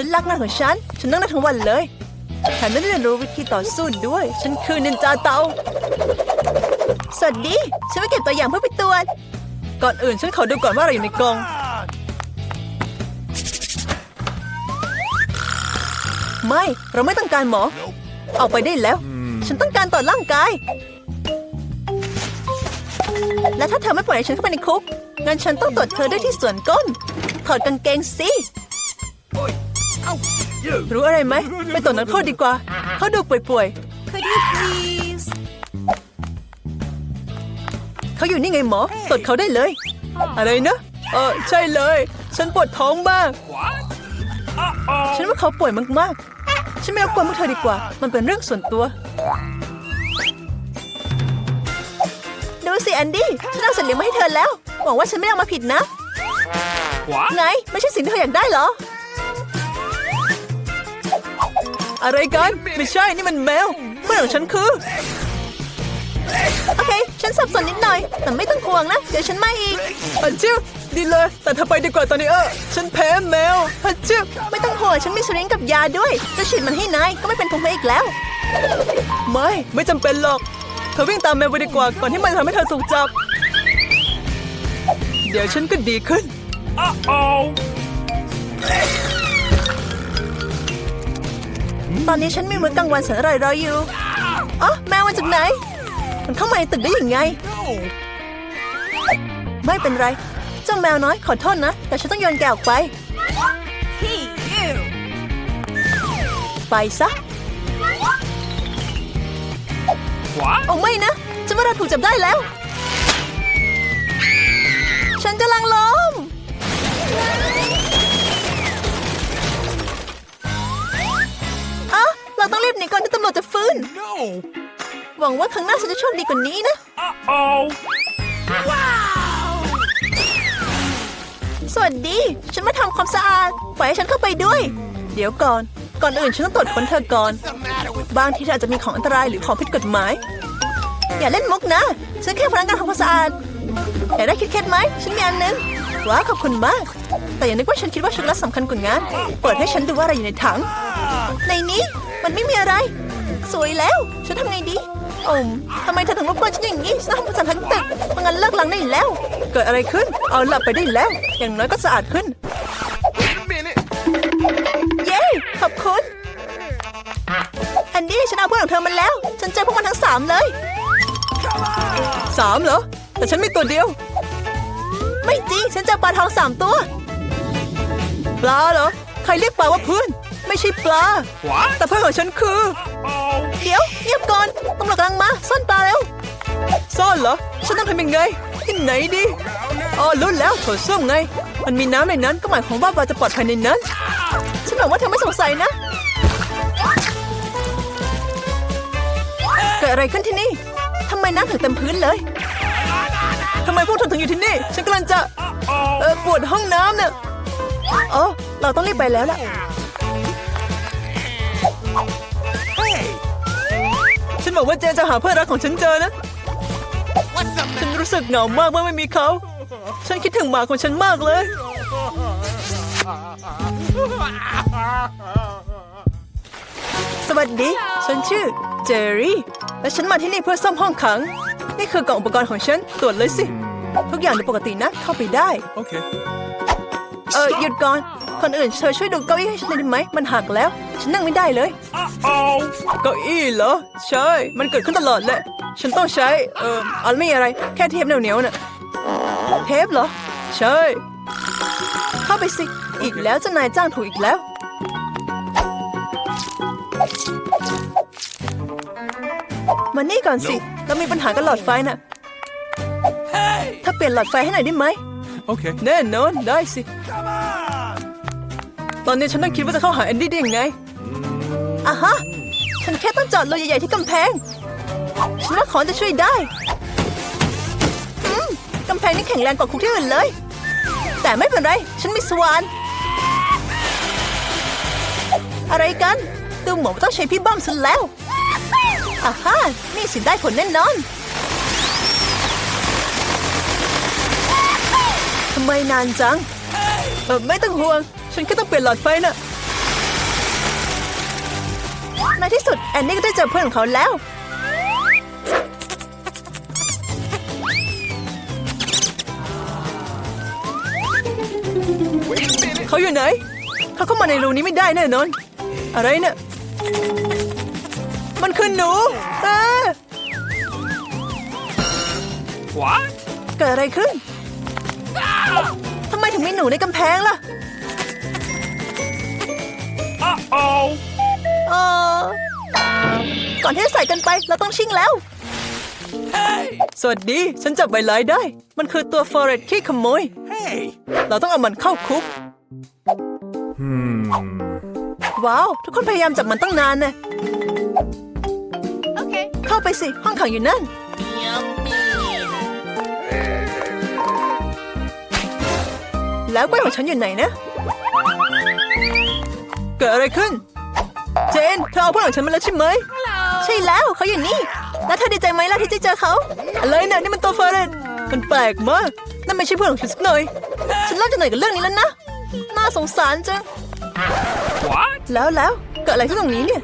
ฉันรักงานของฉัน ฉันนั่งได้ทั้งวันเลยแถมได้เรียนรู้วิธีต่อสู้ด้วย ฉันคือนินจาเตา สวัสดี ฉันมาเก็บตัวอย่างเพื่อไปตรวจ ก่อนอื่นฉันขอดูก่อนว่าอะไรอยู่ในกล่องไม่ เราไม่ต้องการหมอเอาไปได้แล้ว ฉันต้องการตรวจร่างกาย และถ้าเธอไม่ปล่อยให้ฉันเข้าไปในคุก งั้นฉันต้องตรวจเธอด้วยที่ส่วนก้น ถอดกางเกงสิ รู้อะไรไหม ไปตรวจนักโทษดีกว่า เขาดูป่วยๆ Could you please เขาอยู่นี่ไงหมอ ตรวจเขาได้เลย อะไรนะ เออใช่เลย ฉันปวดท้องมาก ฉันว่าเขาป่วยมากๆ ฉันไม่รบกวนพวกเธอดีกว่า มันเป็นเรื่องส่วนตัว ดูสิแอนดี้ ฉันเอาสัตว์เลี้ยงมาให้เธอแล้ว หวังว่าฉันไม่ได้เอามาผิดนะ What? ไง ไม่ใช่สิ่งที่เธออยากได้เหรอ อะไรกัน ไม่ใช่นี่มันแมวเพื่อนของฉันคือ โอเค ฉันสับสนนิดหน่อย แต่ไม่ต้องห่วงนะ เดี๋ยวฉันมาอีกฮัจจิวดีเลย แต่เธอไปดีกว่าตอนนี้เออ ฉันแพ้แมวฮัจจิวไม่ต้องห่วง ฉันมีสลิงกับยาด้วย จะฉีดมันให้นายก็ไม่เป็นภูมิแพ้อีกแล้ว ไม่ ไม่จำเป็นหรอก เธอวิ่งตามแมวไปดีกว่า ก่อนที่มันจะทำให้เธอถูกจับ เดี๋ยวฉันก็ดีขึ้น Uh-oh. ตอนนี้ฉันมีมื้อกลางวันแสนอร่อยรออยู่อ๋อแมวมาจากไหน มันเข้ามาในตึกได้ยังไง ไม่เป็นไร เจ้าแมวน้อยขอโทษนะ แต่ฉันต้องโยนแกออกไป ไปซะ What? โอ้ไม่นะฉันว่าเราถูกจับได้แล้ว ฉันกำลังล้ม ต้องรีบหนีก่อนที่ตำรวจจะฟื้น No. หวังว่าครั้งหน้าฉันจะโชคดีกว่านี้นะ Uh-oh. สวัสดี ฉันมาทำความสะอาดปล่อยให้ฉันเข้าไปด้วย เดี๋ยวก่อน ก่อนอื่นฉันต้องตรวจค้นเธอก่อน บางทีเธออาจจะมีของอันตรายหรือของผิดกฎหมาย อย่าเล่นมุกนะ ฉันแค่พนักงานทำความสะอาด อยากได้คิดเคล็ดไหม ฉันมีอันหนึงว้าวขอบคุณมาก แต่อย่านึกว่าฉันคิดว่าช็อกโกแลตสำคัญกว่างาน เปิดให้ฉันดูว่าอะไรอยู่ในถัง ในนี้ มันไม่มีอะไร สวยแล้ว ฉันทำไงดีโอมทำไมเธอถึงรบกวนฉันอย่างนี้ ฉันทำความสะอาดทั้งตึกเพราะงั้นเลิกล้างได้แล้ว เกิดอะไรขึ้น เอาหลับไปได้แล้ว อย่างน้อยก็สะอาดขึ้น Wait a minute. เย้ ขอบคุณแอนดี้ฉันเอาเพื่อนของเธอมาแล้ว ฉันเจอพวกมันทั้งสามเลยสามเหรอ แต่ฉันมีตัวเดียว ไม่จริง ฉันเจอปลาทองสามตัว ปลาเหรอ ใครเรียกปลาว่าเพื่อน ไม่ใช่ปลา What? แต่เพื่อนของฉันคือ Oh. เดี๋ยวเงียบก่อนตำรวจกำลังมาซ่อนปลาแล้ว ซ่อนเหรอ ฉันต้องทำยังไง ที่ไหนดีอ๋อรู้แล้วโถส้วมไง มันมีน้ำในนั้นก็หมายความว่าปลาจะปลอดภัยในนั้น ฉันหวังว่าเธอไม่สงสัยนะเกิดอะไรขึ้นที่นี่ทำไมน้ำถึงเต็มพื้นเลยทำไมพวกเธอถึงอยู่ที่นี่ ฉันกำลังจะ เอ Uh-oh. อปวดห้องน้ำเนี่ยอ๋อเราต้องรีบไปแล้วล่ะ บอกว่าเจนจะหาเพื่อนรักของฉันเจอนะ ฉันรู้สึกเหงามากเมื่อไม่มีเขา ฉันคิดถึงหมาของฉันมากเลย สวัสดี ฉันชื่อเจอรี่ และฉันมาที่นี่เพื่อซ่อมห้องขัง นี่คือกล่องอุปกรณ์ของฉัน ตรวจเลยสิ ทุกอย่างดูปกตินะ เข้าไปได้ Okay. เออหยุดก่อน คนอื่นเธอช่วยดูเก้าอี้ให้ฉันหน่อยได้ไหม มันหักแล้ว ฉันนั่งไม่ได้เลย Uh-oh. เก้าอี้เหรอ ใช่ มันเกิดขึ้นตลอดแหละ ฉันต้องใช้ เอ่ออันไม่อะไร แค่เทปเหนียวๆน่ะ เทปเหรอ ใช่ เข้าไปสิ อีกแล้วเจ้านายจ้างถูกอีกแล้ว มานี่ก่อนสิ เรามีปัญหากับหลอดไฟน่ะ Hey. ถ้าเปลี่ยนหลอดไฟให้หน่อยได้ไหม Okay. แน่นอนได้สิ ตอนนี้ฉันต้องคิดว่าจะเข้าหาแอนดี้ได้ยังไงอะฮะ ฉันแค่ต้องจอดรถใหญ่ๆที่กำแพง ฉันว่าของจะช่วยได้อืมกำแพงนี่แข็งแรงกว่าคุกที่อื่นเลย แต่ไม่เป็นไร ฉันมีสวาน อะไรกันดูเหมือนว่าต้องใช้พี่บ้อมซะแล้วอะฮะนี่สิได้ผลแน่นอน ทำ ไมนานจัง เออไม่ต้องห่วง ฉันแค่ต้องเปลี่ยนหลอดไฟน่ะในที่สุดแอนนี่ก็ได้เจอเพื่อนของเขาแล้ว Wait a minute. เขาอยู่ไหน เขาเข้ามาในรูนี้ไม่ได้แน่นอน อะไรเนี่ย มันคือหนูเอ้อ What? เกิดอะไรขึ้น ทำไมถึงมีหนูในกำแพงล่ะ Uh-oh. เออก่อนที่จะใส่กันไปเราต้องชิงแล้ว Hey. สวัสดี ฉันจับใบไลายได้ มันคือตัวฟอเรสขี้ขโมย Hey. เราต้องเอามันเข้าคุก ว้าว ทุกคนพยายามจับมันตั้งนานนะโอเคเข้าไปสิ ห้องขังอยู่นั่น แล้วกล้วยของฉันอยู่ไหนนะ เกิดอะไรขึ้น เจนเธอเอาเพื่อนของฉันมาแล้วใช่ไหม ใช่แล้วเขาอยู่นี่ แล้วเธอดีใจไหมล่ะที่ได้เจอเขาอะไรเนี่ยนี่มันตัวเฟอร์เรนมันแปลกมากนั่นไม่ใช่เพื่อนของฉันสักหน่อย ฉันเริ่มจะเหนื่อยกับเรื่องนี้แล้วนะ น่าสงสารจัง What? แล้วแล้วเกิดอะไรขึ้นตรงนี้เนี่ย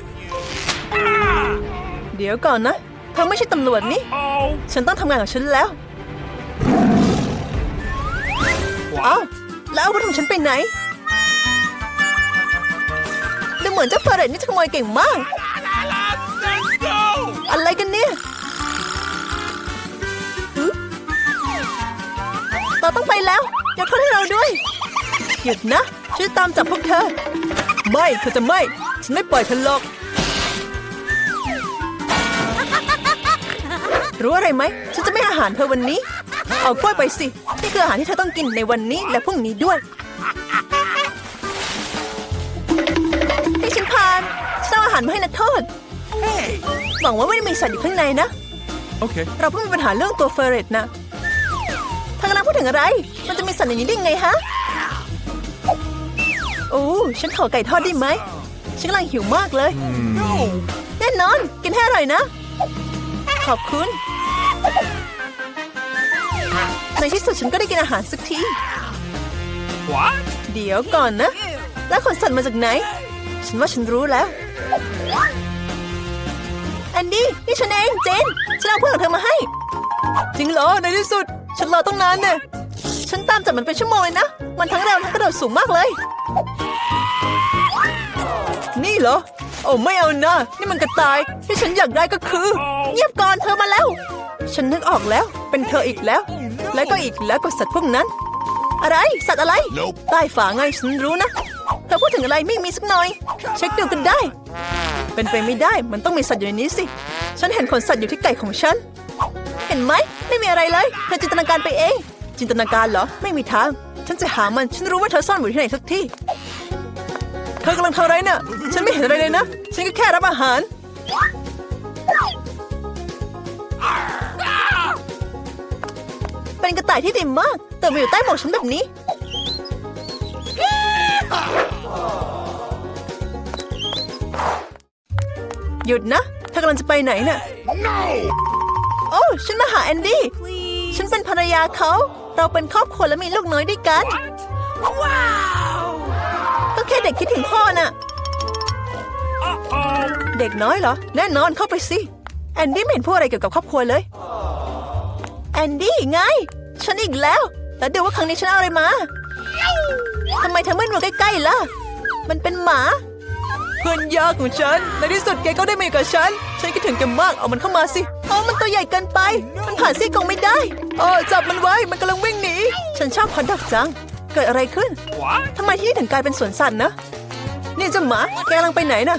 เดี๋ยวก่อนนะเธอไม่ใช่ตำรวจนี่ Oh. ฉันต้องทำงานของฉันแล้ว แล้วอาวุธของฉันไปไหนดูเหมือนเจ้าเฟอร์เรตนี่จะขโมยเก่งมาก อะไรกันเนี่ย เราต้องไปแล้วอย่าโทษให้เราด้วย หยุดนะฉันจะตามจับพวกเธอ ไม่เธอจะไม่ ฉันไม่ปล่อยเธอหรอก รู้อะไรไหม ฉันจะไม่อาหารเธอวันนี้ เอากล้วยไปสิ นี่คืออาหารที่เธอต้องกินในวันนี้และพรุ่งนี้ด้วยให้ฉันพานฉันเอาอาหารมาให้นักโทษ Hey. หวังว่าไม่ได้มีสัตว์อยู่ข้างในนะ Okay. เราเพิ่งมีปัญหาเรื่องตัวเฟอร์เรตนะเธอกำลังพูดถึงอะไร มันจะมีสัตว์อย่างนี้ได้ไงฮะ โอ้ ฉันขอไก่ทอดได้ไหม ฉันกำลังหิวมากเลย No. แน่นอน กินให้อร่อยนะ ขอบคุณ ในที่สุดฉันก็ได้กินอาหารสักที What? เดี๋ยวก่อนนะ แล้วขนสัตว์มาจากไหน ฉันว่าฉันรู้แล้ว แอนดี้นี่ฉันเองเจน ฉันเอาเพื่อนของเธอมาให้ จริงเหรอในที่สุด ฉันรอต้องนานเนี่ยฉันตามจับมันเป็นชั่วโมงเลยนะ มันทั้งเร็วทั้งกระโดดสูงมากเลย นี่เหรอ โอ้ไม่เอานะ นี่มันกระต่ายที่ฉันอยากได้ก็คือ เงียบก่อนเธอมาแล้ว ฉันนึกออกแล้ว เป็นเธออีกแล้ว และก็อีกแล้วก็สัตว์พวกนั้น อะไรสัตว์อะไร Nope ใต้ฝาไงฉันรู้นะเธอพูดถึงอะไรไม่มีสักหน่อย เช็คดูกันได้ เป็นไปไม่ได้มันต้องมีสัตว์อยู่ในนี้สิ ฉันเห็นขนสัตว์อยู่ที่ไก่ของฉัน เห็นไหมไม่มีอะไรเลยเธอจินตนาการไปเอง จินตนาการเหรอไม่มีทาง ฉันจะหามันฉันรู้ว่าเธอซ่อนอยู่ที่ไหนสักที่เธอกำลังทำอะไรเนี่ยฉันไม่เห็นอะไรเลยนะ ฉันก็แค่รับอาหาร เป็นกระต่ายที่ดีมาก แต่มาอยู่ใต้หมวกฉันแบบนี้ หยุดนะเธอกำลังจะไปไหนน่ะ No. โอ้ฉันมาหาแอนดี้ ฉันเป็นภรรยาเขา เราเป็นครอบครัวและมีลูกน้อยด้วยกัน Wow. ก็แค่เด็กคิดถึงพ่อน่ะ Uh-oh. เด็กน้อยเหรอ แน่นอนเข้าไปสิ แอนดี้ไม่เห็นพูดอะไรเกี่ยวกับครอบครัวเลย แอนดี้ไง ฉันอีกแล้ว แล้วเดี๋ยวว่าครั้งนี้ฉันเอาอะไรมาทำไมเธอไม่มาใกล้ๆล่ะ มันเป็นหมา เพื่อนยากของฉัน ในที่สุดแกก็ได้มาอยู่กับฉัน ฉันคิดถึงแกมาก เอามันเข้ามาสิโอ้มันตัวใหญ่เกินไป มันผ่านซี่กรงไม่ได้โอ้จับมันไว้ มันกำลังวิ่งหนี ฉันชอบฮอตดอกจัง เกิดอะไรขึ้น What? ทำไมที่นี่ถึงกลายเป็นสวนสัตว์นะ นี่เจ้าหมา แกกำลังไปไหนน่ะ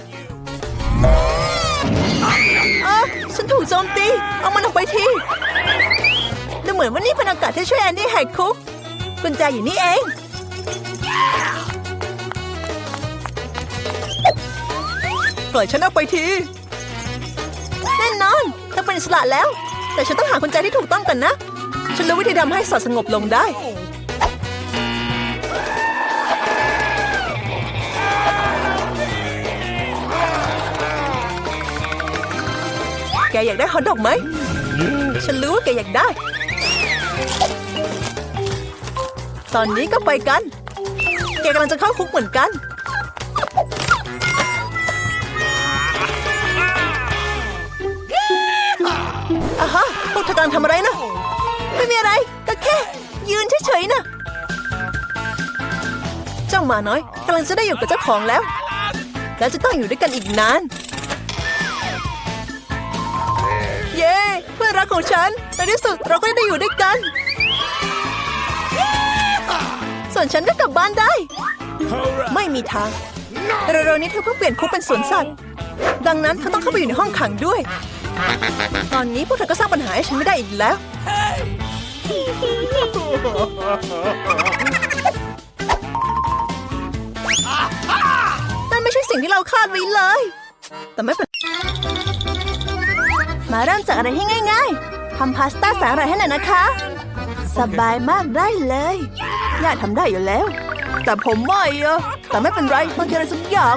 อะฉันถูกโจมตี เอามันออกไปทีดู เหมือนว่านี่เป็นโอกาสที่ช่วยแอนดี้แหกคุกกุญแจอยู่นี่เอง ปล่อยฉันออกไปทีแน่นอนเธอเป็นอิสระแล้ว แต่ฉันต้องหากุญแจที่ถูกต้องกันนะ ฉันรู้วิธีทำให้สัตว์สงบลงได้แกอยากได้ฮอตดอกไหม ฉันรู้ว่าแกอยากได้ ตอนนี้ก็ไปกัน แกกำลังจะเข้าคุกเหมือนกัน อาฮะพวกเธอกำลังทำอะไรนะ ไม่มีอะไร ก็แค่ ยืนเฉยๆนะ เจ้าหมาน้อยกำลังจะได้อยู่กับเจ้าของแล้ว และจะต้องอยู่ด้วยกันอีกนาน เย้ เพื่อนรักของฉันในที่สุดเราก็ได้อยู่ด้วยกัน ส่วนฉันก็กลับบ้านได้ ไม่มีทางเร็วๆนี้เธอเพิ่งเปลี่ยนคุกเป็นสวนสัตว์ ดังนั้นเธอต้องเข้าไปอยู่ในห้องขังด้วย ตอนนี้พวกเธอก็สร้างปัญหาให้ฉันไม่ได้อีกแล้ว นั่นไม่ใช่สิ่งที่เราคาดไว้เลย แต่ไม่เป็นมาเริ่มจากอะไรที่ง่าย ๆทำพาสต้าแสนอร่อยให้หน่อยนะคะ สบายมากได้เลยย่าทำได้อยู่แล้ว แต่ผมไม่อะแต่ไม่เป็นไรมันคืออะไรสักอย่าง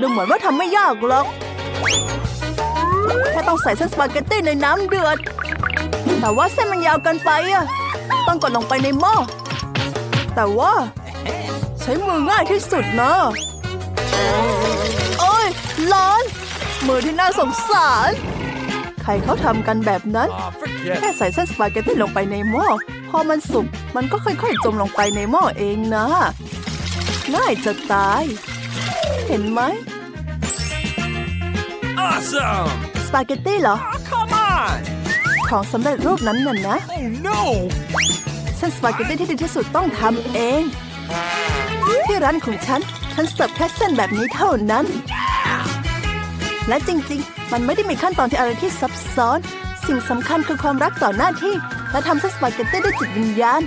ดูเหมือนว่าทำไม่ยากหรอกแค่ต้องใส่เส้นสปาเกตตี้ในน้ำเดือด แต่ว่าเส้นมันยาวเกินไปอะต้องกดลงไปในหม้อแต่ว่า ใช้มือง่ายที่สุดนะโอ้ยร้อน มือที่น่าสงสาร ใครเขาทำกันแบบนั้น แค่ใส่เส้นสปาเกตตี้ลงไปในหม้อ อมันสุกมันก็ค่อยๆ จมลงไปในหม้อเองนะ ง่ายจะตาย เห็นไหม Awesome! สปาเกตตี้เหรอ Oh, come on! ของสำเร็จรูปนั้นน่ะนะ Oh, no! เส้นสปาเกตตี้ที่ดีที่สุดต้องทำเอง ที่ร้านของฉัน ฉันเสิร์ฟแค่เส้นแบบนี้เท่านั้น และจริงๆ มันไม่ได้มีขั้นตอนที่อะไรที่ซับซ้อน สิ่งสำคัญคือความรักต่อหน้าที่ และทำเส้นสปาเกตตี้ด้วยจิตวิญญาณ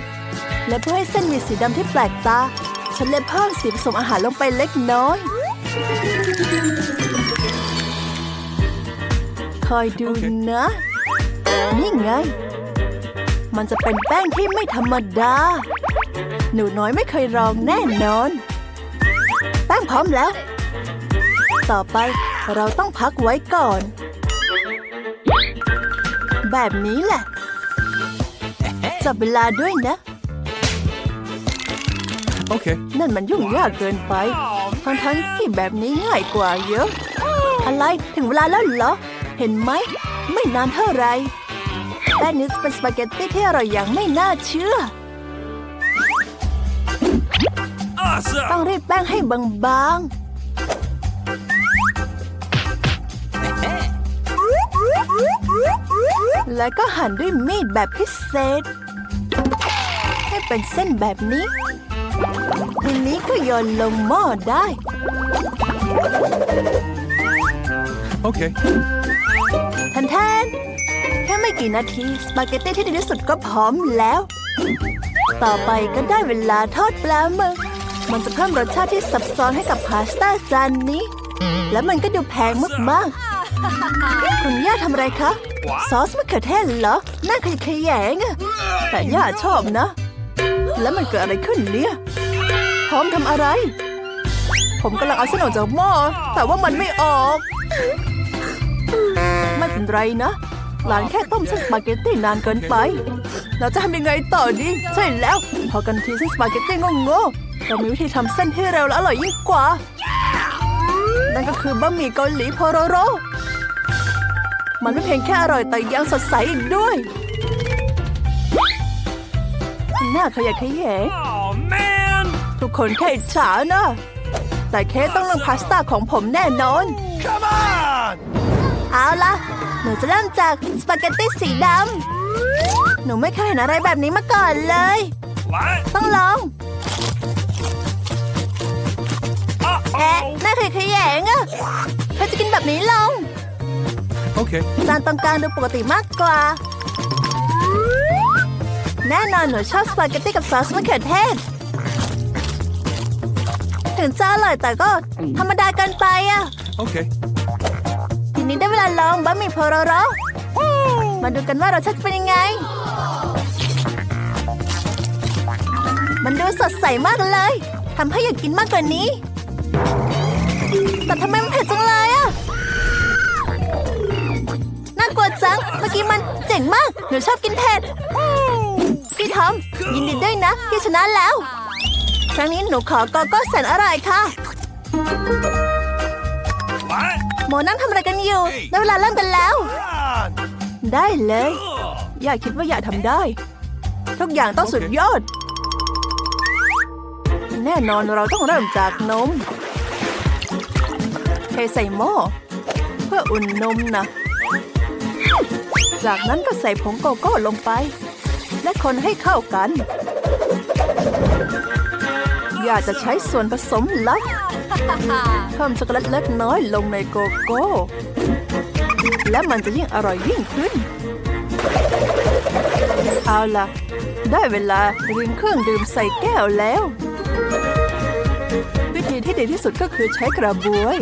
และเพื่อให้เส้นมีสีดำที่แปลกตา ฉันเลยเพิ่มสีผสมอาหารลงไปเล็กน้อย คอยดูนะ นี่ไง มันจะเป็นแป้งที่ไม่ธรรมดา หนูน้อยไม่เคยลองแน่นอน แป้งพร้อมแล้ว ต่อไปเราต้องพักไว้ก่อน แบบนี้แหละ จับเวลาด้วยนะ Okay. นั่นมันยุ่งยากเกินไป ทั้งทั้งๆที่แบบนี้ง่ายกว่าเยอะ อะไรถึงเวลาแล้วเหรอ เห็นไหม ไม่นานเท่าไหรแป้งนี้จะเป็นสปาเกตตี้ที่อร่อยอย่างไม่น่าเชื่อ Awesome! ต้องรีดแป้งให้บางๆ แล้วก็หั่นด้วยมีดแบบพิเศษ ให้เป็นเส้นแบบนี้ทีนี้ก็โยนลงหม้อได้ Okay. แทนแทนแค่ไม่กี่นาที สปาเกตตี้ที่ดีที่สุดก็พร้อมแล้ว ต่อไปก็ได้เวลาทอดปลาหมึก มันจะเพิ่มรสชาติที่ซับซ้อนให้กับพาสต้าจานนี้ และมันก็ดูแพงมากๆคุณย่าทำอะไรคะ ซอสมะเขือเทศเหรอน่าขยขยงอะแต่ย่าชอบนะ แล้วมันเกิดอะไรขึ้นเนี่ย พร้อมทำอะไร ผมกำลังเอาเส้นออกจากหม้อ แต่ว่ามันไม่ออก ไม่เป็นไรนะหลานแค่ต้มเส้นสปาเกตตี้นานเกินไป เราจะทำยังไงต่อดีใช่แล้ว พอกันทีเส้นสปาเกตตี้โง่ๆเรามีวิธีทำเส้นที่เร็วและอร่อยยิ่งกว่า นั่นก็คือบะหมี่เกาหลีโพโรโร มันไม่เพียงแค่อร่อยแต่ยังสดใสอีกด้วย หน้าขยะแขยง Oh, man! ทุกคนแค่อิจฉานะ แต่เค้กต้องเลือกพาสต้าของผมแน่นอน Come on! เอาล่ะหนูจะเริ่มจากสปาเกตตี้สีดำ หนูไม่เคยเห็นอะไรแบบนี้มาก่อนเลย What? ต้องลองแอะ Uh-oh! หน้าเคยขยงอะเธอจะกินแบบนี้ลอง Okay. จานตรงกลางดูปกติมากกว่า แน่นอนหนูชอบสปาเกตตี้กับซอสมะเขือเทศ ถึงจะอร่อยแต่ก็ธรรมดาเกินไปอะ Okay. ทีนี้ได้เวลาลองบะหมี่โพโรโรมาดูกันว่ารสชาติจะเป็นยังไง มันดูสดใสมากเลยทำให้อยากกินมากกว่านี้ แต่ทำไมมันเผ็ดจัง เมื่อกี้มันเจ๋งมาก หนูชอบกินเผ็ด พี่ทอมยินดีด้วยนะที่ชนะแล้ว ครั้งนี้หนูขอโกโก้แสนอร่อยค่ะ What? โมนั่งทำอะไรกันอยู่ได้เวลาเริ่มกันแล้ว Run! ได้เลย Ugh. ย่าคิดว่าย่าทำได้ ทุกอย่างต้องสุดยอด แน่นอนเราต้องเริ่มจากนมเทใส่หม้อเพื่ออุ่นนมนะ จากนั้นก็ใส่ผงโกโก้ลงไป และคนให้เข้ากัน อยากจะใช้ส่วนผสมลับเพิ่มช็อกโกแลตเล็กน้อยลงในโกโก้ และมันจะยิ่งอร่อยยิ่งขึ้น เอาล่ะ ได้เวลารินเครื่องดื่มใส่แก้วแล้ว วิธีที่ดีที่สุดก็คือใช้กระบวย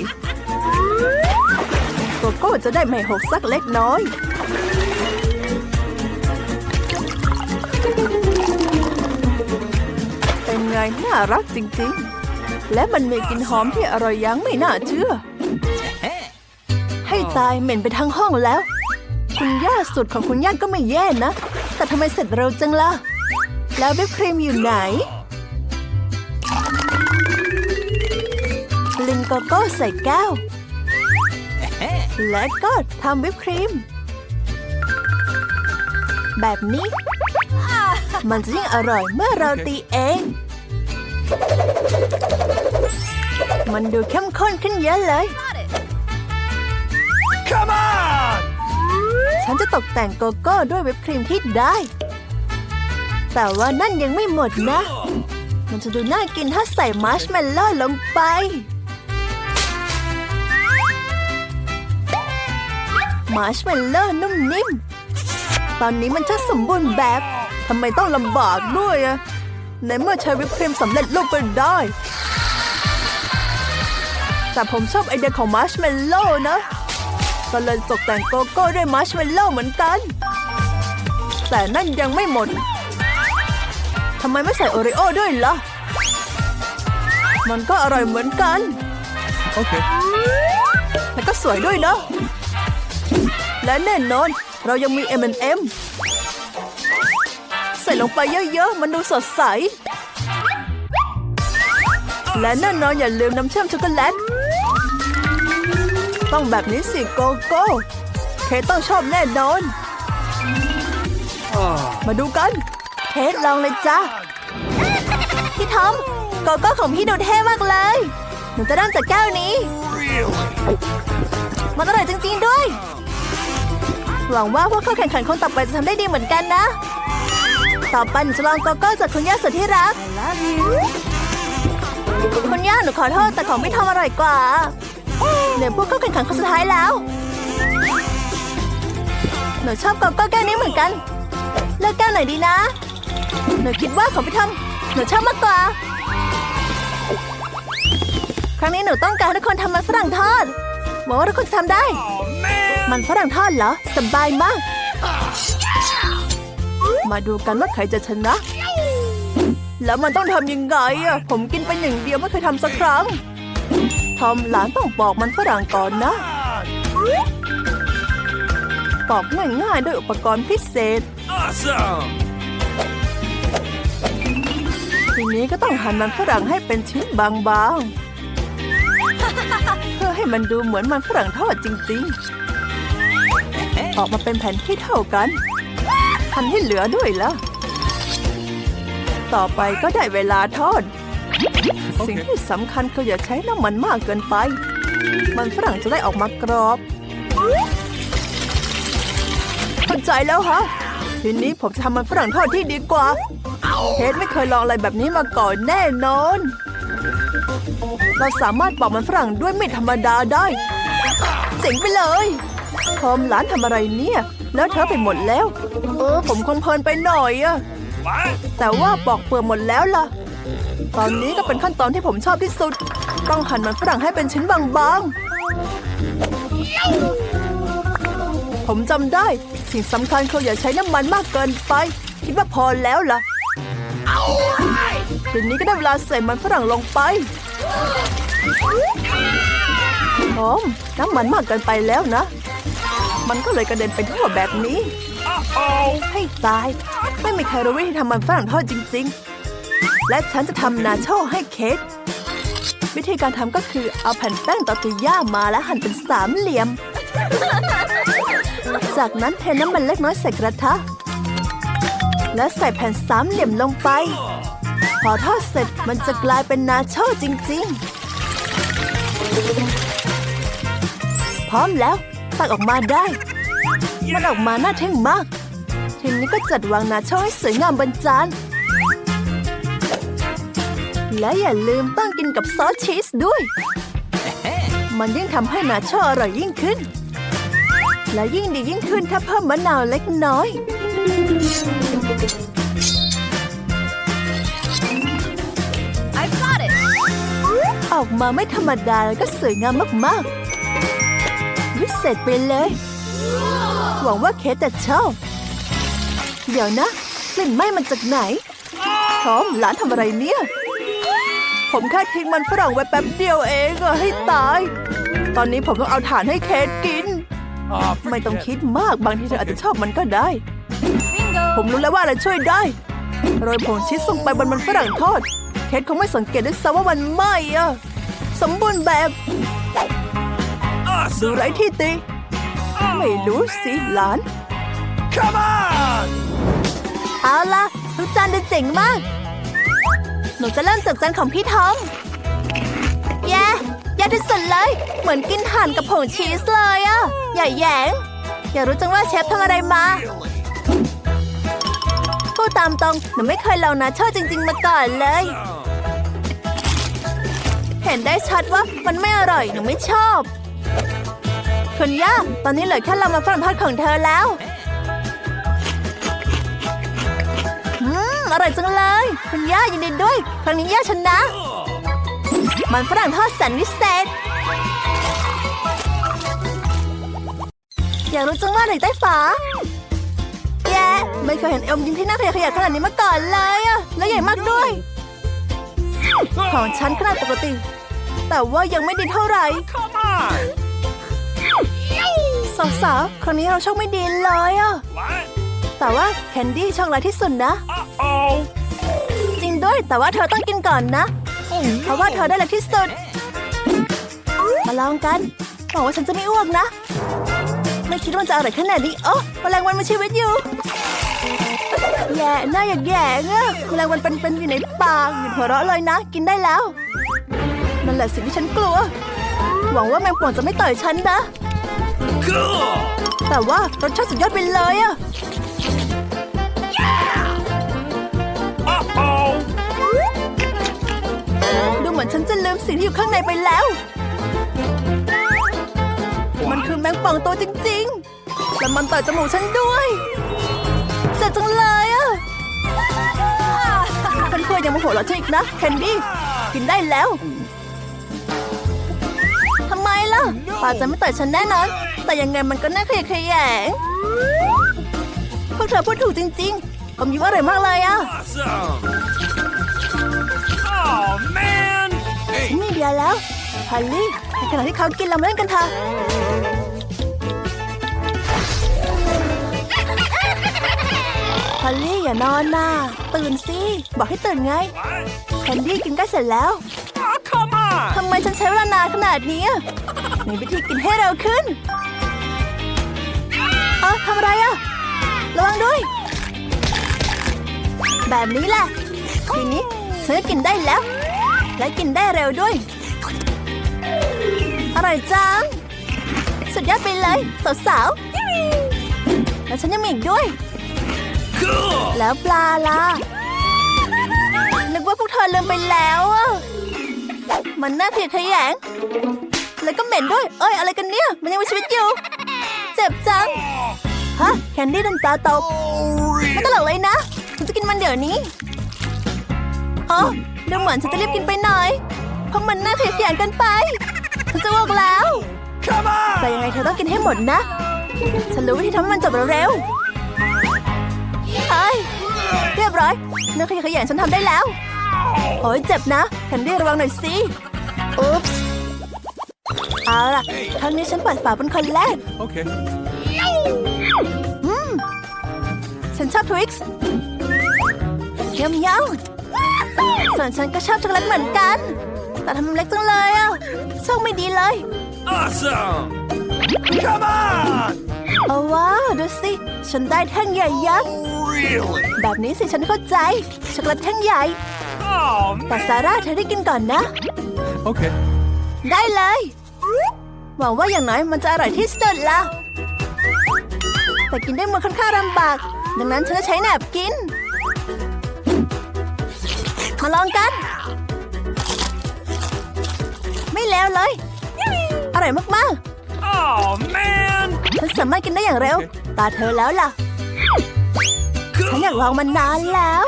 โกโก้จะได้ไม่หกสักเล็กน้อย ไงน่ารักจริงๆ และมันมีกลิ่นหอมที่อร่อยอยังไม่น่าเชื่อ ให้ตายเหม็นไปทั้งห้องแล้ว คุณย่าสุดของคุณย่าก็ไม่แย่นะ แต่ทำไมเสร็จเร็วจังล่ะ แล้ววิปครีมอยู่ไหน ลินโกโก้ใส่แก้ว และก็ทำวิปครีม แบบนี้มันจะยิ่งอร่อยเมื่อเราตีเอง มันดูเข้มข้นขึ้นเยอะเลย Come on! ฉันจะตกแต่งโกโก้ด้วยวิปครีมที่ได้ แต่ว่านั่นยังไม่หมดนะ มันจะดูน่ากินถ้าใส่มาร์ชเมลโล่ลงไป มาร์ชเมลโล่นุ่มนิ่ม ตอนนี้มันช่างสมบูรณ์แบบ ทำไมต้องลำบากด้วยอะ ในเมื่อใช้วิปครีมสำเร็จรูปก็ได้ แต่ผมชอบไอเดียของมาร์ชเมลโล่นะก็เลยตกแต่งโกโก้ด้วยมัชเมลโล่เหมือนกัน แต่นั่นยังไม่หมดทำไมไม่ใส่โอริโอ้ด้วยล่ะ มันก็อร่อยเหมือนกัน Okay. แล้วก็สวยด้วยเนอะและแน่นอนเรายังมี M&M ใส่ลงไปเยอะๆ มันดูสดใส และแน่นอนอย่าลืมน้ำเชื่อมช็อกโกแลต ต้องแบบนี้สิโกโก้ เคต้องชอบแน่นอน มาดูกัน เคทลองเลยจ้าพี่ทอมโกโก้ของพี่ดูเท่มากเลย หนูจะเริ่มจากแก้วนี้ มันอร่อยจริงๆด้วย หวังว่าพวกเข้าแข่งขันคนต่อไปจะทำได้ดีเหมือนกันนะ ต่อไปหนูจะลองโกโก้จากคุณย่าสุดที่รัก คุณย่าหนูขอโทษแต่ของพี่ทอมอร่อยกว่า เดี๋ยวพวกเข้าแข่งขันคนสุดท้ายแล้ว หนูชอบโกโก้แก้วนี้เหมือนกัน เลือกแก้วไหนดีนะ หนูคิดว่าของพี่ทอมหนูชอบมากกว่า ครั้งนี้หนูต้องการให้ทุกคนทำมันฝรั่งทอดหวังว่าทุกคนทำได้ มันฝรั่งทอดเหรอ สบายมาก มาดูกันว่าใครจะชนะ แล้วมันต้องทำยังไงอะผมกินไปหนึ่งเดียวไม่เคยทำสักครั้ง ทอมหลานต้องปอกมันฝรั่งก่อนนะ On! ปอกง่ายๆด้วยอุปกรณ์พิเศษ Awesome! ทีนี้ก็ต้องหั่นมันฝรั่งให้เป็นชิ้นบางๆเพื่อให้มันดูเหมือนมันฝรั่งทอดจริง ๆ ออกมาเป็นแผ่นที่เท่ากัน หั่นให้เหลือด้วยล่ะ ต่อไปก็ได้เวลาทอด สิ่งที่สำคัญคืออย่าใช้น้ำมันมากเกินไป มันฝรั่งจะได้ออกมากรอบเข้าใจแล้วฮะ ทีนี้ผมจะทำมันฝรั่งทอดที่ดีกว่าเฮดไม่เคยลองอะไรแบบนี้มาก่อนแน่นอน เราสามารถปอกมันฝรั่งด้วยมีดธรรมดาได้ เจ๋งไปเลยพอมหลานทำอะไรเนี่ย แล้วเธอไปหมดแล้ว เออ ผมคงเพลินไปหน่อยอะ What? แต่ว่าปอกเปลือกหมดแล้วล่ะ ตอนนี้ก็เป็นขั้นตอนที่ผมชอบที่สุด ต้องหั่นมันฝรั่งให้เป็นชิ้นบางๆ ผมจำได้ สิ่งสำคัญคืออย่าใช้น้ำมันมากเกินไป คิดว่าพอแล้วล่ะทีนี้ก็ได้เวลาใส่มันฝรั่งลงไปผมน้ำมันมากเกินไปแล้วนะ มันก็เลยกระเด็นไปทั่วแบบนี้ Uh-oh! ให้ตาย ไม่มีใครรู้วิธีทำมันฝรั่งทอดจริง ๆ และฉันจะทำนาโชให้เค้กวิธีการทำก็คือเอาแผ่นแป้งตอร์ติย่ามาและหั่นเป็นสามเหลี่ยม จากนั้นเทน้ำมันเล็กน้อยใส่กระทะ และใส่แผ่นสามเหลี่ยมลงไป พอทอดเสร็จมันจะกลายเป็นนาโชจริง ๆ พร้อมแล้ว ตักออกมาได้ มันออกมาน่าเท่งมาก ทีนี้ก็จัดวางนาโชให้สวยงามบนจานและอย่าลืมต้องกินกับซอสชีสด้วย มันยิ่งทำให้นาโชอร่อยยิ่งขึ้น และยิ่งดียิ่งขึ้นถ้าเพิ่มมะนาวเล็กน้อยออกมาไม่ธรรมดาแล้วก็สวยงามมากๆวิเศ ษไปเลย หวังว่าเคสจะชอบ เดี๋ยวนะกลิ่นไหม้มันจากไหนพร้อมหลานทำอะไรเนี่ย ผมแค่ทิ้งมันฝรั่งไว้แป๊บเดียวเองอะให้ตาย ตอนนี้ผมต้องเอาถ่านให้เคสกิน Oh, ไม่ต้องคิดมากบางทีเธออาจจะชอบมันก็ได้ ผมรู้แล้วว่าอะไรช่วยได้โรยผงชีสลงไปบนมันฝรั่งทอด เคสคงไม่สังเกตด้วยซ้ำว่ามันไหม้อะสมบูรณ์แบบ ดู awesome! ไรที่ติ ไม่รู้สิหลาน Come on! เอาล่ะทุกจานดูเจ๋งมาก หนูจะเริ่มจากจานของพี่ทอมแย่แย่ที่สุดเลย เหมือนกินถ่านกับผงชีสเลยอะอย่าแหยง อย่ารู้จังว่าเชฟทำอะไรมาพูดตามตรงหนูไม่เคยลองนาโชจริง ๆ มาก่อนเลย เห็นได้ชัดว่ามันไม่อร่อยหนูไม่ชอบ คุณย่า ตอนนี้เหลือแค่ลำมาฝรั่งทอดของเธอแล้ว อืม อร่อยจังเลย คุณย่ายินดีด้วย ครั้งนี้ย่าชนะ มันฝรั่งทอดแสนวิเศษ อยากรู้จังว่าไหนใต้ฝา แย่ไม่เคยเห็นเอ็มยิ้มที่น่าขยะขยะขนาดนี้มาก่อนเลยอะแล้วใหญ่มากด้วย ของฉันขนาดปกติ แต่ว่ายังไม่ดีเท่าไหร่ สาวๆครั้งนี้เราโชคไม่ดีเลยอะ What? แต่ว่าแคนดี้โชคร้ายที่สุดนะ Uh-oh! จริงด้วยแต่ว่าเธอต้องกินก่อนนะ Oh เพราะว่าเธอได้เล็กที่สุด มาลองกันหวังว่าฉันจะไม่อ้วกนะ ไม่คิดว่ามันจะอร่อยขนาดนี้โอ้แมลงวันมีชีวิตอยู่แย่หน้าอยากแย่เงอะแมลงวันเป็นๆอยู่ในปากหยุดหัวเราะเลยนะ กินได้แล้วนั่นแหละสิ่งที่ฉันกลัว หวังว่าแมงป่องจะไม่ต่อยฉันนะ Cool! แต่ว่ารสชาติสุดยอดไปเลยอะ Uh-oh! ดูเหมือนฉันจะลืมสิ่งที่อยู่ข้างในไปแล้ว มันคือแมงป่องตัวจริงๆ และมันต่อยจมูกฉันด้วยเจ็บจังเลยอะเพื่อนๆยังโมโหเราฉันอีกนะ แคนดี้ กินได้แล้วทำไมล่ะ ป่าจะไม่ต่อยฉันแน่นอน แต่ยังไงมันก็น่าขยะแขยงพวกเธอพูดถูกจริงๆ ผมยิ้มอร่อยมากเลยอะ Awesome! Oh, man! ฉันมีเบียร์แล้วพอลลี่ในขณะที่เขากินเรามาเล่นกันเถอะพอลลี่อย่านอนนะตื่นสิบอกให้ตื่นไง What? แคนดี้กินใกล้เสร็จแล้ว Oh, come on! ทำไมฉันใช้เวลานานขนาดนี้อะ มีวิธีกินให้เร็วขึ้นเออทำอะไรอะระวังด้วย แบบนี้แหละ ทีนี้ฉันก็กินได้แล้ว และกินได้เร็วด้วย อร่อยจัง สุดยอดไปเลย สาวๆแล้วฉันยังมีอีกด้วย Cool! แล้วปลาล่ะ นึกว่าพวกเธอลืมไปแล้วอะมันน่าเกลียดขยง แล้วก็เหม็นด้วย เอ้ยอะไรกันเนี่ย มันยังมีชีวิตอยู่ เจ็บจัง ฮะ แคนดี้โดนปลาตกไม่ตลกเลยนะฉันจะกินมันเดี๋ยวนี้อ๋อดูเหมือนฉันจะรีบกินไปหน่อย เพราะมันน่าขยะแขยงเกันไปฉันจะอ้วกแล้ว Come แต่ on! ยังไงเธอต้องกินให้หมดนะ ฉันรู้วิธีทำให้มันจบเร็วๆเอ้ยเรียบร้อยนักขยะแขยงฉันทำได้แล้วโอ้ยเจ็บนะแคนดี้ระวังหน่อยสิ อุ๊ปส์ เอาล่ะครั้งนี้ฉันเปิดฝาเป็นคนแรก Okay. ฉันชอบทวิกซ์เยี่ยมยส่วนฉันก็ชอบช็อกโกแลตเหมือนกัน แต่ทำไมเล็กจังเลยอะโชคไม่ดีเลย Awesome! Come on! เอาว้าวดูสิ ฉันได้แท่งใหญ่ยักษ์ Really? แบบนี้สิฉันเข้าใจ ช็อกโกแลตแท่งใหญ่ Oh, แต่ซาร่าเธอได้กินก่อนนะ Okay. ได้เลย หวังว่าอย่างน้อยมันจะอร่อยที่สุดละแต่กินด้วยมือค่อนข้างลำบาก ดังนั้นฉันจะใช้แหนบกิน มาลองกัน ไม่แล้วเลย อร่อยมาก Oh, man. ๆฉันสามารถกินได้อย่างเร็ว ตาเธอแล้วล่ะ ฉันอยากลองมันนานแล้ว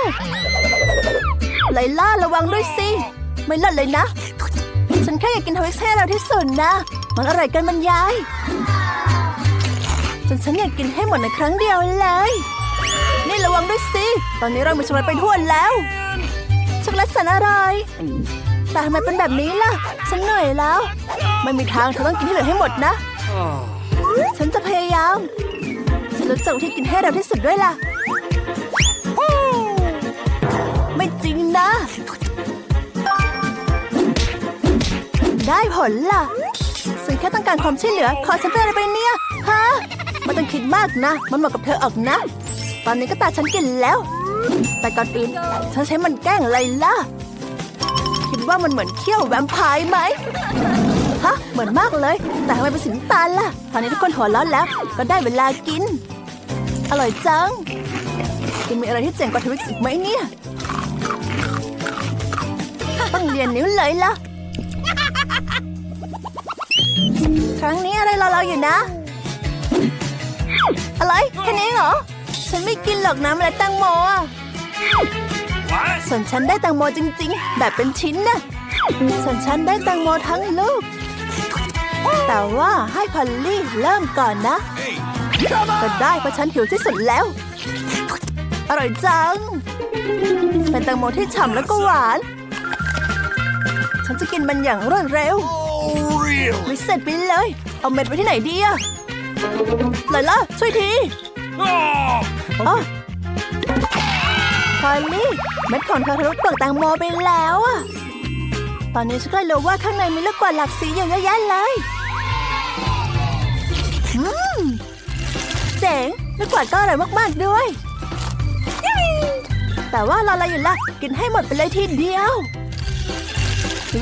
ไลล่าระวังด้วยสิ ไม่เลิศเลยนะ ฉันแค่อยากกินทวิสให้เราที่สุดนะ มันอร่อยเกันบรรยายจนฉันอยากกินให้หมดในครั้งเดียวเลย นี่ระวังด้วยสิ ตอนนี้เรามีช็อกโกแลตไปทั่วแล้ว ช็อกโกแลตแสนอร่อย แต่ทำไมเป็นแบบนี้ล่ะ ฉันเหนื่อยแล้ว ไม่มีทางเธอต้องกินให้เหลือให้หมดนะ ฉันจะพยายาม ฉันรู้จักวิธีกินให้เร็วที่สุดด้วยล่ะ ไม่จริงนะ ได้ผลล่ะฉันแค่ต้องการความช่วยเหลือ ขอฉันเป็นอะไรไปเนี่ย ฮะไม่ต้องคิดมากนะ มันเหมาะกับเธอออกนะ ตอนนี้ก็ตาฉันกินแล้ว แต่ก่อนอื่นฉันใช้มันแกล้งอะไรล่ะ คิดว่ามันเหมือนเขี้ยวแวมไพร์ไหม ฮะ เหมือนมากเลย แต่ทำไมเป็นสีน้ำตาลล่ะ ตอนนี้ทุกคนหัวเราะแล้ว ก็ได้เวลากิน อร่อยจังจะมีอะไรที่เจ๋งกว่าทวิกซ์อีกไหมเนี่ย ต้องเรียนนิ้วเลยล่ะ ครั้งนี้อะไรรอเราอยู่นะ อะไรแค่นี้เหรอ ฉันไม่กินหรอกน้ำอะไรแตงโมอะ What? ส่วนฉันได้แตงโมจริง ๆ แบบเป็นชิ้นนะส่วนฉันได้แตงโมทั้งลูก แต่ว่าให้พอลลี่เริ่มก่อนนะ ก็ได้เพราะฉันหิวที่สุดแล้ว อร่อยจัง เป็นแตงโมที่ฉ่ำแล้วก็หวาน ฉันจะกินมันอย่างรวดเร็ว Oh, really? วิเศษไปเลย เอาเม็ดไว้ที่ไหนดีอะไลล่ะช่วยที Oh. อ๋อพอลลี่เม็ดของเธอทะลุเปลือกแตงโมไปแล้วอะตอนนี้ฉันก็รู้ว่าข้างในมีลูกกวาดหลากสีอย่างเยอะแยะเลยอืมเจ๋งลูกกวาดก็อร่อยมากๆด้วย แต่ว่ารออะไรอยู่ล่ะ กินให้หมดไปเลยทีเดียว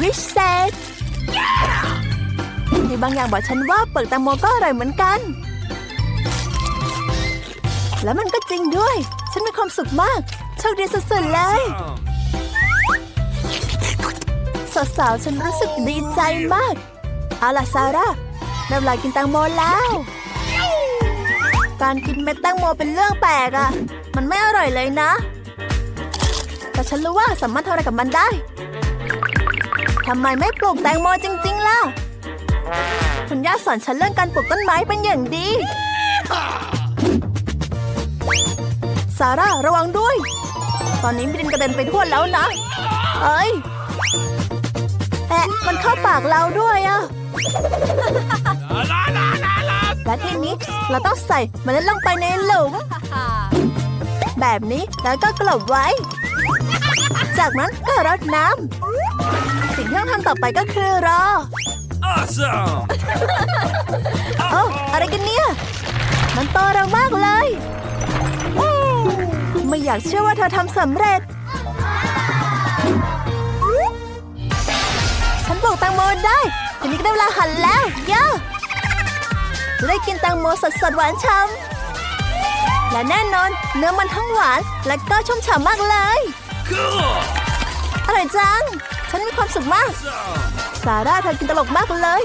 วิเศษ มีบางอย่างบอกฉันว่าเปลือกแตงโมก็อร่อยเหมือนกัน แล้วมันก็จริงด้วย ฉันมีความสุขมาก โชคดีสุดๆเลยสาวๆฉันรู้สึกดีใจมาก เอาล่ะซาร่าได้เวลากินแตงโมแล้ว การกินเม็ดแตงโมเป็นเรื่องแปลกอะมันไม่อร่อยเลยนะ แต่ฉันรู้ว่าสามารถทำอะไรกับมันได้ทำไมไม่ปลูกแตงโมจริง ๆ ล่ะ คุณย่าสอนฉันเรื่องการปลูกต้นไม้เป็นอย่างดี ซาร่าระวังด้วย ตอนนี้มีดินกระเด็นไปทั่วแล้วนะ เอ้ยแอะมันเข้าปากเราด้วยอะและทีนี้เราต้องใส่มล็ดลงไปในหลุม แบบนี้แล้วก็กลบไว้ จากนั้นก็รดน้ำสิ่งที่ต้องทำต่อไปก็คือรอ Awesome. โอ้อะไรกันเนี่ย มันโตเร็วมากเลย ไม่อยากเชื่อว่าเธอทำสำเร็จ ฉันปลูกแตงโมได้ทีนี้ก็ได้เวลาหั่นแล้วย่าจะได้กินแตงโมสดๆหวานฉ่ำและแน่นอนเนื้อมันทั้งหวาน และก็ชุ่มฉ่ำมากเลย Cool. อร่อยจัง ฉันมีความสุขมาก ซาร่าเธอกินตลกมากเลย